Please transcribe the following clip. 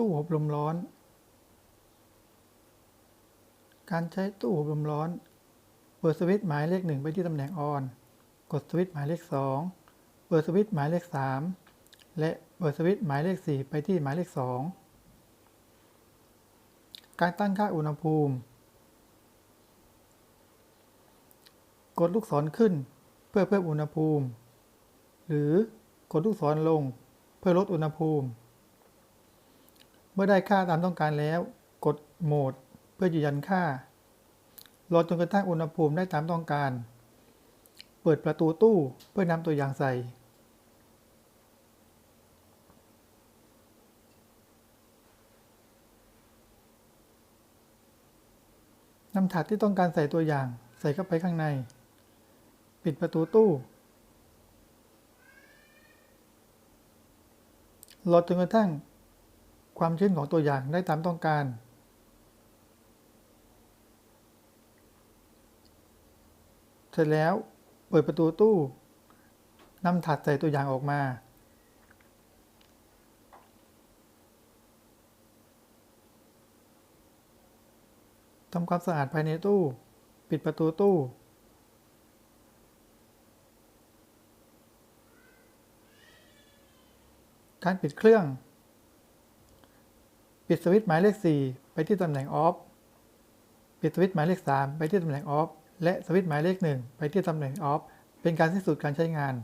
ตู้อบลมร้อน การใช้ตู้อบลมร้อน เปิดสวิตช์หมายเลขหนึ่งไปที่ตำแหน่งออน กดสวิตช์หมายเลขสองเปิดสวิตช์หมายเลขสามและเปิดสวิตช์หมายเลขสี่ไปที่หมายเลขสองการตั้งค่าอุณหภูมิ กดลูกศรขึ้นเพื่อเพิ่มอุณหภูมิ หรือกดลูกศรลงเพื่อลดอุณหภูมิ เมื่อได้ค่าตามต้องการแล้ว กดโหมด เพื่อยืนยันค่า รอจนกระทั่งอุณหภูมิได้ตามต้องการ เปิดประตูตู้เพื่อนำตัวอย่างใส่ นำถาดที่ต้องการใส่ตัวอย่างใส่เข้าไปข้างใน ปิดประตูตู้รอจนกระทั่ง ความชื้นของตัวอย่างได้ตามต้องการ เสร็จแล้วเปิดประตูตู้นำถาดใส่ตัวอย่างออกมา ทำความสะอาดภายในตู้ ปิดประตูตู้ การปิดเครื่อง ปิดสวิตช์หมายเลข 4 ไปที่ตำแหน่งออฟ ปิดสวิตช์หมายเลข 3 ไปที่ตำแหน่งออฟ และสวิตช์หมายเลข 1 ไปที่ตำแหน่งออฟ เป็นการสิ้นสุดการใช้งาน